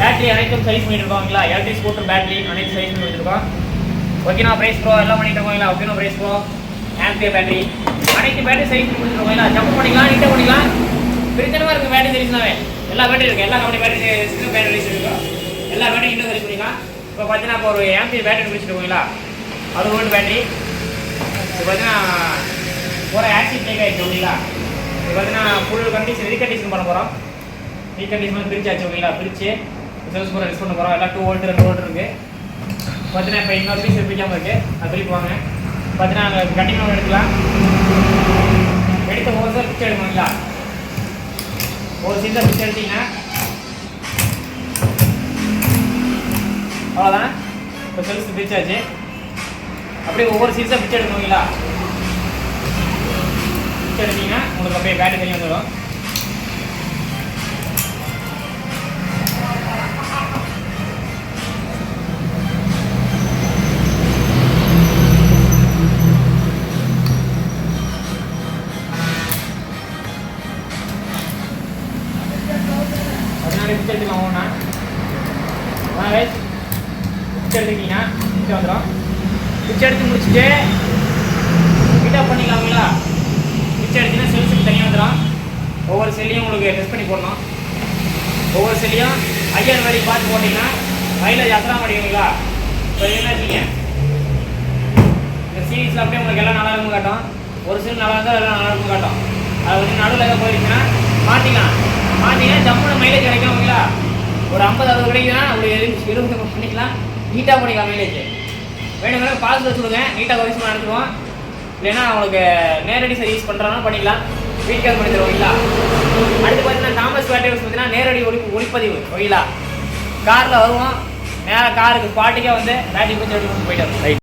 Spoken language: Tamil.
அனைத்தும் சைஸ் பண்ணிட்டு இருக்கோங்களா எலக்ட்ரிக் ஸ்கூட்டர் பேட்டரி அனைத்து சைஸ் பண்ணி வச்சுருக்கோம் ஓகேனா ப்ரைஸ் ப்ரோ எல்லாம் பண்ணிட்டு இருக்கோங்களா ஓகேனா பிரைஸ் ப்ரோ ஆம்பியர் பேட்டரி அனைத்து பேட்டரி சைஸ் பண்ணி கொடுத்துருக்கோங்களா ஜம்ப் பண்ணிக்கலாம் நீட்டாக பண்ணிக்கலாம். பிரித்தனமாக இருக்குது பேட்டரி சைஸ்னாவே எல்லா பேட்டரி இருக்குது எல்லா கம்பெனி பேட்டரி சின்ன பேட்டரி இருக்கும் எல்லா பேட்டரி இன்னும் சைஸ் பண்ணிக்கலாம். இப்போ பார்த்தீங்கன்னா இப்போ ஒரு ஆம்பியர் பேட்டரி பிடிச்சிருக்கோங்களா அது ஒரு பேட்டரி இப்போ பார்த்தீங்கன்னா ஒரு ஆக்சிட் டேக் ஆகிடுச்சு ஓகேங்களா இப்போ பார்த்தீங்கன்னா ஃபுல் கண்டிஷன் ரீகண்டிஷன் பண்ண போகிறோம் ரீகண்டிஷன் பிரிச்சாச்சு ஓகேங்களா பிரித்து சேல்ஸ் போகிற யூஸ் பண்ண போகிறோம் எல்லாம் டூ வோல்ட் ரெண்டு வோல்ட் இருக்குது பார்த்தீங்கன்னா இப்போ இன்னொரு பீஸ் பிடிக்காமல் இருக்குது அது திருப்பி வாங்க. பார்த்தீங்கன்னா அங்கே கண்டிப்பாக எடுக்கலாம். எடுத்த ஒரு சார் பிச்சை எடுக்கணுங்களா ஒரு சீட்டாக பிச்சை எடுத்தீங்கன்னா அவ்வளோதான் இப்போ செல்ஸ் பிரிச்சாச்சு. அப்படியே ஒவ்வொரு சீட்ஸாக பிச்சை எடுக்கணுங்களா பிச்சை எடுத்தீங்கன்னா உங்களுக்கு அப்படியே பேட்டரி தனியாக வந்துடும். அதனால பிச்சை எடுத்துக்கலாம் ஒவ்வொன்றா வாங்க பிச்சை எடுத்துக்கிட்டீங்கன்னா பிச்சை வந்துடும் பிச்சை எடுத்து முடிச்சுட்டு ஹீட்டப் பண்ணிக்கலாங்களா பிச்சை எடுத்தீங்கன்னா செல்ஸுக்கு தனியாக வந்துடும் ஒவ்வொரு செல்லையும் உங்களுக்கு டெஸ்ட் பண்ணி போடணும். ஒவ்வொரு செல்லையும் ஐயர் வரைக்கும் பார்த்து போட்டிங்கன்னா மைலேஜ் அசலாம் அடிக்கிறீங்களா இப்போ என்ன இந்த சீரீஸில் அப்படியே உங்களுக்கு எல்லாம் நல்லா இருக்கும் காட்டும். ஒரு சில நல்லா இருந்தால் எல்லாம் நல்லா இருக்கும் காட்டும். அது வந்து நடுவில் எதாவது போயிருச்சுன்னா மாற்றிக்கலாம் மாற்றிங்கன்னா ஜம்முன மைலேஜ் கிடைக்கும் கிடைக்குங்களா ஒரு ஐம்பது அறுபது கிடைக்குதுன்னா ஒரு இருபது இருபது பண்ணிக்கலாம். நீட்டாக பண்ணிக்கலாம் மைலேஜ் வேணுங்கிற பாஸ் வச்சுடுங்க நீட்டாக வயசு நடத்துவோம் இல்லைன்னா அவங்களுக்கு நேரடி சர்வீஸ் பண்ணுறாங்கன்னா பண்ணிக்கலாம். வீட்டுக்கு பண்ணி தருவோங்களா அடுத்து பார்த்தீங்கன்னா தாமஸ் பேட்டரிஸ் பார்த்தீங்கன்னா நேரடி ஒளி ஒளிப்பதிவு ஓகேங்களா காரில் வருவோம். நேராக காருக்கு ஸ்பாட்டுக்கே வந்து பேட்டரி கொஞ்சம் போயிட்டு வரும்